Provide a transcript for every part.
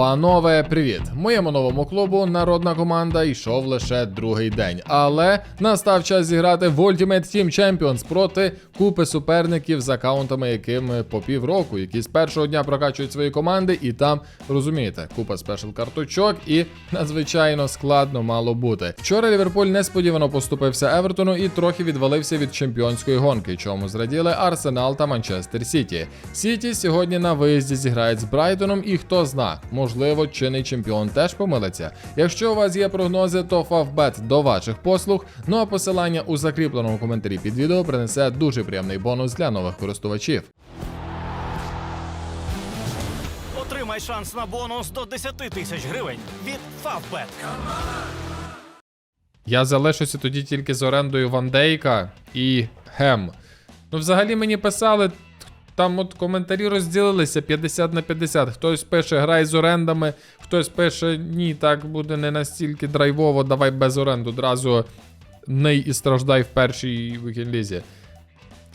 Панове, привіт! Моєму новому клубу народна команда йшов лише другий день, але настав час зіграти в Ultimate Team Champions проти купи суперників з аккаунтами, якими по півроку, які з першого дня прокачують свої команди, і там розумієте, купа спешл карточок і надзвичайно складно мало бути. Вчора Ліверпуль несподівано поступився Евертону і трохи відвалився від чемпіонської гонки, чому зраділи Арсенал та Манчестер Сіті. Сіті сьогодні на виїзді зіграють з Брайтоном, і хто зна, можливо, чинний чемпіон теж помилиться. Якщо у вас є прогнози, то Фавбет до ваших послуг. Ну а посилання у закріпленому коментарі під відео принесе дуже приємний бонус для нових користувачів. Отримай шанс на бонус до 10 тисяч гривень від Favbet. Я залишуся тоді тільки з орендою Ван Дейка і Гем. Ну, взагалі мені писали, там от коментарі розділилися 50 на 50. Хтось пише грай з орендами, хтось пише ні, так буде не настільки драйвово, давай без оренду одразу ней і страждай в першій вікінлізі.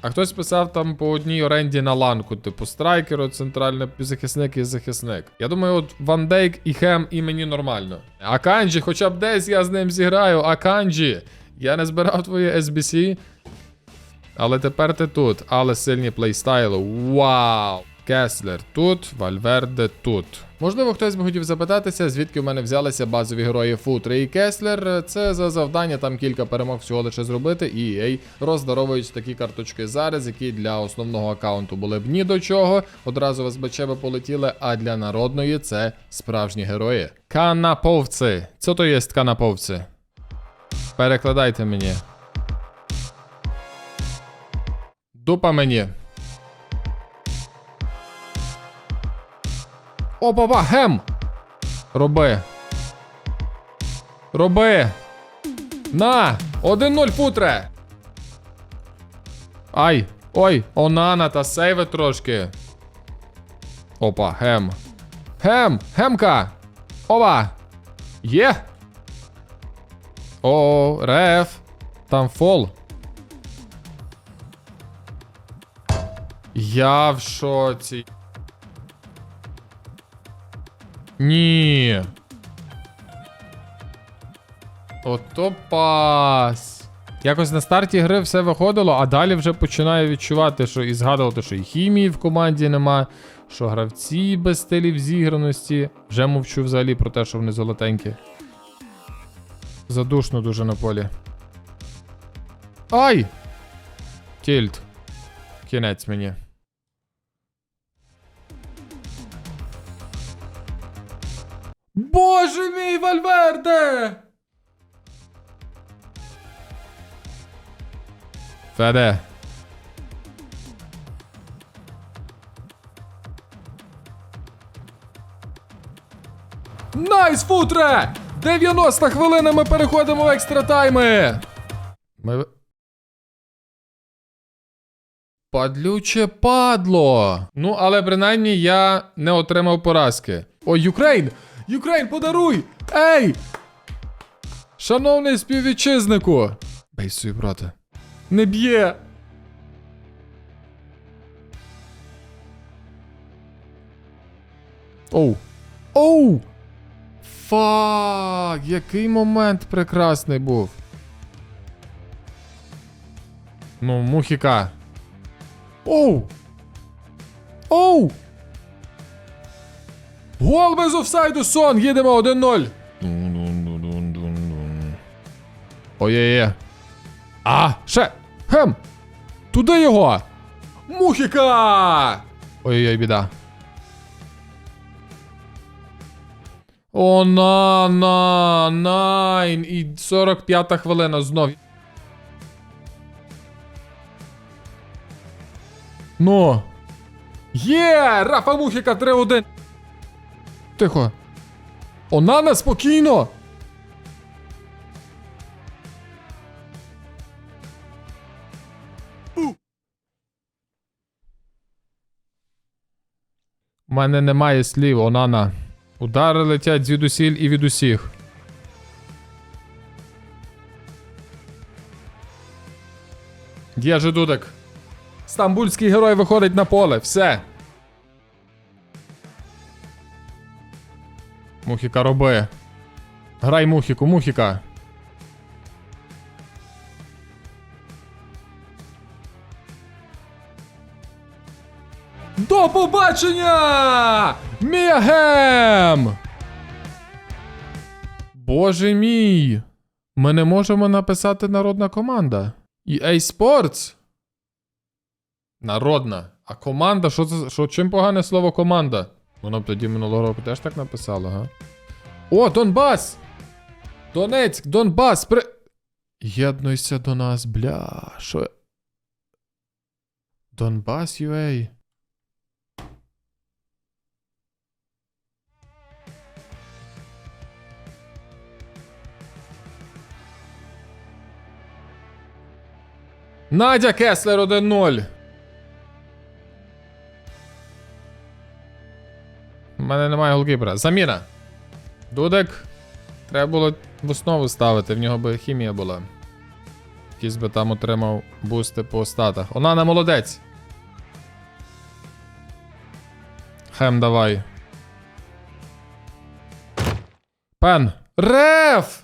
А хтось писав там по одній оренді на ланку, типу страйкеру, центральний захисник і захисник. Я думаю, от Ван Дейк і Хем і мені нормально. А Канджі, хоча б десь я з ним зіграю, а Канджі, я не збирав твоє SBC. Але тепер ти тут. Але сильні плейстайли. Вау! Кеслер тут, Вальверде тут. Можливо, хтось би хотів запитатися, звідки в мене взялися базові герої Футри і Кеслер. Це за завдання там кілька перемог всього лише зробити, і EA роздаровують такі карточки зараз, які для основного аккаунту були б ні до чого. Одразу в СБЧ би полетіли, а для народної це справжні герої. Канаповці. Це то є канаповці. Перекладайте мені. Дупа мені. Опа-па, гем! Роби. Роби. На! 1-0 футре! Ай! Ой, онана та сейви трошки. Опа, гем. Гем! Гемка! Опа! Є! О, реф! Там фол. Я в шоці. Ні. Ото пас. Якось на старті гри все виходило, а далі вже починаю відчувати, що і згадувати, що і хімії в команді нема, що гравці без стилів зіграності. Вже мовчу взагалі про те, що вони золотенькі. Задушно дуже на полі. Ай! Тільт. Кінець мені. Боже мій Вальверде! Феде. Найс, футре! 90 хвилина ми переходимо в екстра тайми! Ми... Падлюче падло. Ну, але принаймні я не отримав поразки. О, Юкрейн! Юкрейн, подаруй! Ей! Шановний співвітчизнику! Бей свої брате. Не б'є! Оу! Оу! Фак! Який момент прекрасний був. Ну, мухіка. Оу! Оу! Гол без офсайду, сон! Їдемо 1-0. Ой-є-є. А, ще! Хем! Туди його! Мухіка! Ой-ой, біда. О, на, на, найн. І 45-та хвилина знов. Ну. Є! Рафа Мухіка 3-1. Тихо. Онана спокійно. У мене немає слів, Онана. Удари летять звідусіль і від усіх. Є же дудик. Стамбульський герой виходить на поле. Все. Мухіка роби. Грай Мухіку, Мухіка. До побачення! Мігем! Боже мій! Ми не можемо написати народна команда. EA Sports? Народна. А команда? Що? Що, чим погане слово команда? Воно б тоді минулого року теж так написало, га? О, Донбас! Донецьк, Донбас! При... Єднуйся до нас, бля. Що? Донбас UA. Надя Кеслер 1-0. У мене немає голкіпера. Заміна. Дудек. Треба було в основу ставити, в нього би хімія була. Якийсь би там отримав бусти по статах. Онана молодець. Хем, давай. Пен. Реф!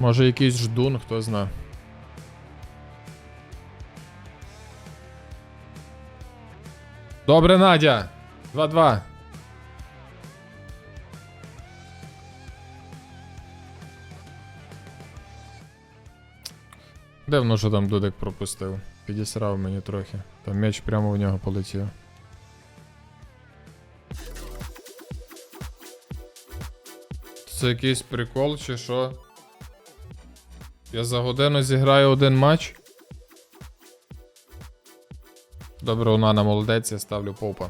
Може якийсь ждун, хто знає. Добре, Надя. 2-2. Дивно, що там Дудик пропустив. Підісрав мені трохи. Там м'яч прямо в нього полетів. Це якийсь прикол, чи що? Я за годину зіграю один матч. Добре, Унана молодець, я ставлю попа.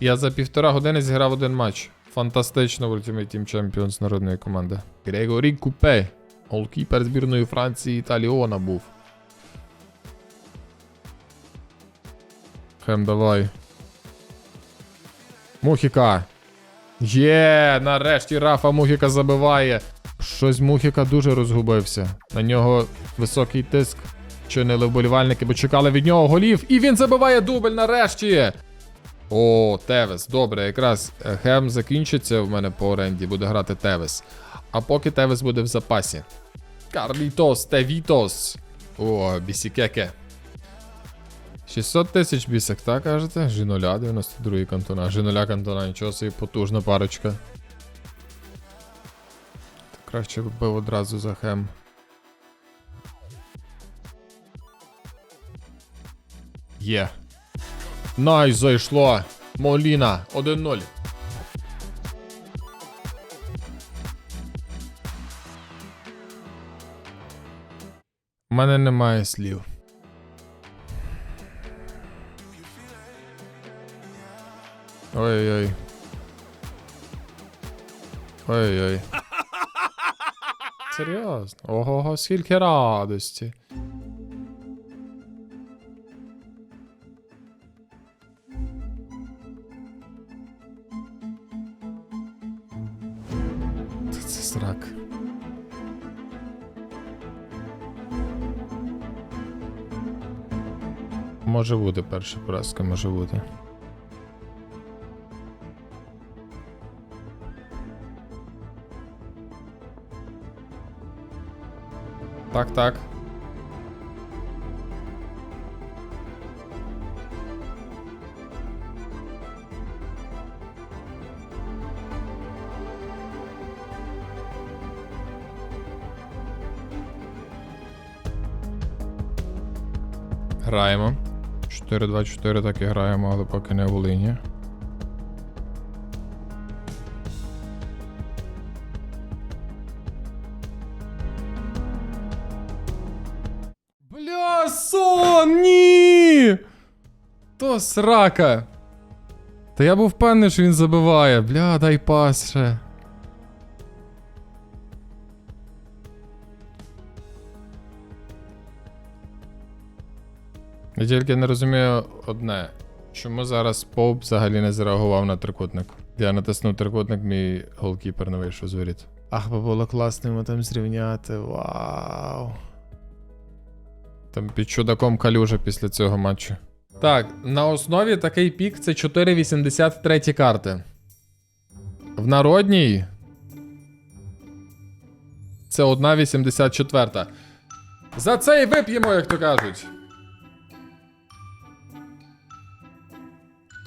Я за півтора години зіграв один матч. Фантастично в Ultimate Team Champions народної команди. Грегорі Купе. Голкіпер збірної Франції Італіона був. Хем, давай. Мухіка. Є, нарешті Рафа Мухіка забиває. Щось Мухіка дуже розгубився. На нього високий тиск. Чинили вболівальники, бо чекали від нього голів. І він забиває дубль нарешті. О, Тевес. Добре, якраз е, Хем закінчиться в мене по оренді, буде грати Тевес. А поки Тевес буде в запасі. Карлітос, Тевітос. О, бісікеке. 600 тисяч бісек, так кажете? Жіноля 92 кантона. Жіноля кантона, нічого собі потужна парочка. Краще б бив одразу за хем. Є. Найс, зайшло. Моліна, 1-0. У мене немає слів. Ой-ой. Ой-ой. Серйозно? Ого, скільки радості. Срак. Може бути перша поразка, може бути. Так, так. Граємо. 4-2-4 так і граємо, але поки не в Волині. Бля, сон, ні! То срака. Та я був впевнений, що він забиває. Бля, дай пас ще. Я тільки не розумію одне. Чому зараз Поуп взагалі не зреагував на трикутник? Я натиснув трикутник, мій голкіпер не вийшов з воріт. Ах, би було класно йому там зрівняти. Вау. Там під чудаком калюжа після цього матчу. Так, на основі такий пік це 4,83 карти. В народній. Це 1,84. За це і вип'ємо, як то кажуть.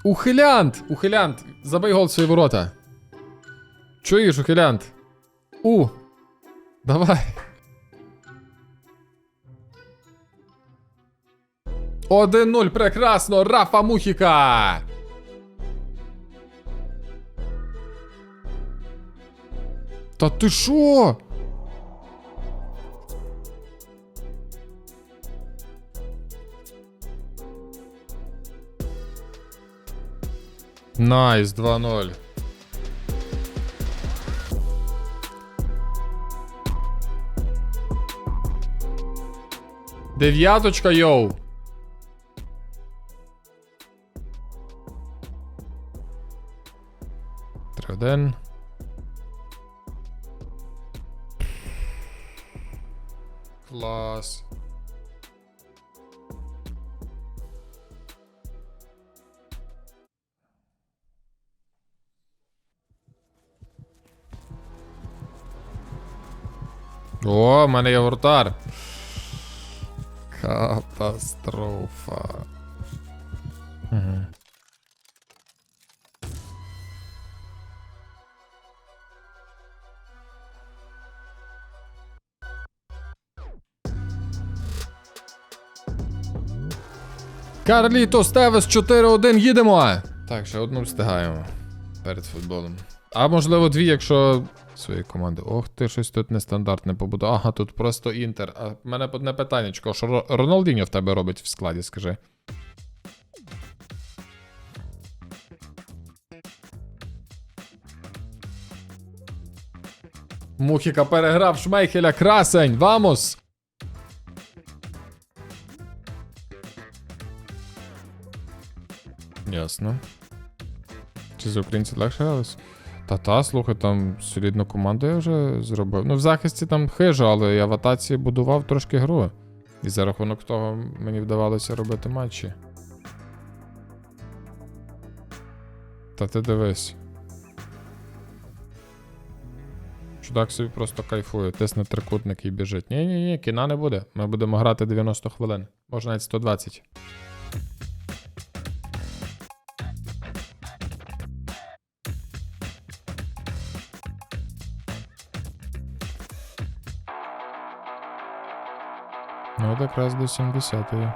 Ухилянт! Ухилянт! Забий гол в свої ворота. Чуєш, ухилянт? У! Давай. Один нуль, прекрасно! Рафа Мухіка! Та ти шо? Найс, 2-0. Дев'яточка, йоу. Три один. Клас. О, в мене є вратар. Катастрофа. Угу. Карліто Стевес 4-1 їдемо. Так, ще одну встигаємо перед футболом. А можливо, дві, якщо свої команди. Ох ти, щось тут нестандартне побудо. Ага, тут просто інтер. А в мене одне питаннячко, що Ро- Роналдіньо в тебе робить в складі, скажи. Мухіка переграв Шмейхеля красень. Вамос! Ясно. Чи з українців легше гралось? Та та, слухай, там солідну команду я вже зробив. Ну, в захисті там хижо, але я в атаці будував трошки гру. І за рахунок того мені вдавалося робити матчі. Та ти дивись. Чудак собі просто кайфує, тисне трикутник і біжить. Ні-ні-ні, кіна не буде. Ми будемо грати 90 хвилин. Може навіть 120. Ну, от якраз до 70-ї.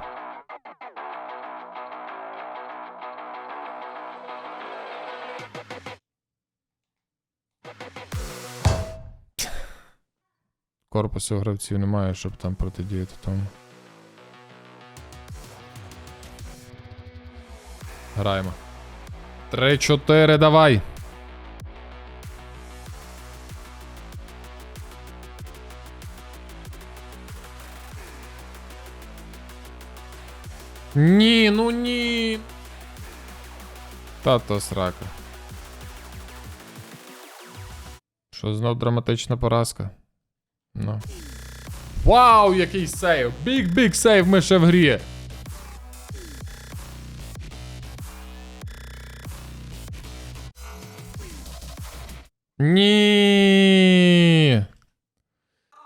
Корпусу гравців немає, щоб там протидіяти тому. Граємо. 3-4, давай! Ні, ну ні. Та то срака. Що знов драматична поразка? Ну. Вау, який сейв! Біг біг сейв ми ще в грі. Ні.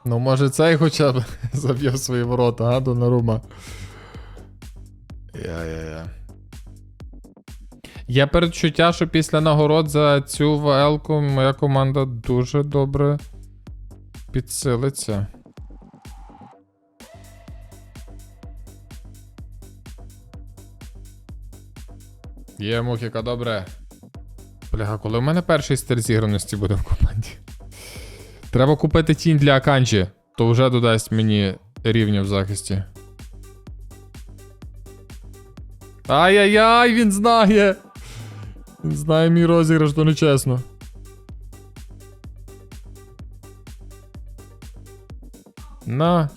Ну, може, цей хоча б заб'є свої ворота, а, Донарума. Я-я-я. Є передчуття, що після нагород за цю ВЛ-ку моя команда дуже добре підсилиться. Є мухіка, добре. Бляга, коли в мене перший стиль зіграності буде в команді? Треба купити тінь для Аканджі, то вже додасть мені рівня в захисті. Ай-яй-яй, він знає. Він знає мій розіграш, то нечесно. На.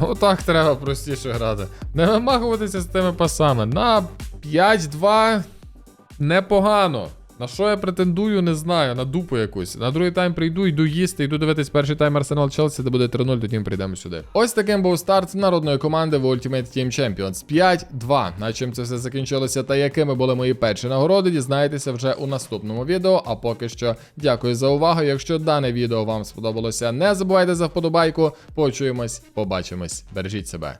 Ну так треба простіше грати. Не вимахуватися з тими пасами. На 5-2. Непогано. На що я претендую, не знаю, на дупу якусь. На другий тайм прийду, йду їсти, йду дивитись перший тайм Арсенал Челсі, де буде 3-0, тоді ми прийдемо сюди. Ось таким був старт народної команди в Ultimate Team Champions 5-2. На чим це все закінчилося та якими були мої перші нагороди, дізнаєтеся вже у наступному відео. А поки що дякую за увагу. Якщо дане відео вам сподобалося, не забувайте за вподобайку. Почуємось, побачимось. Бережіть себе.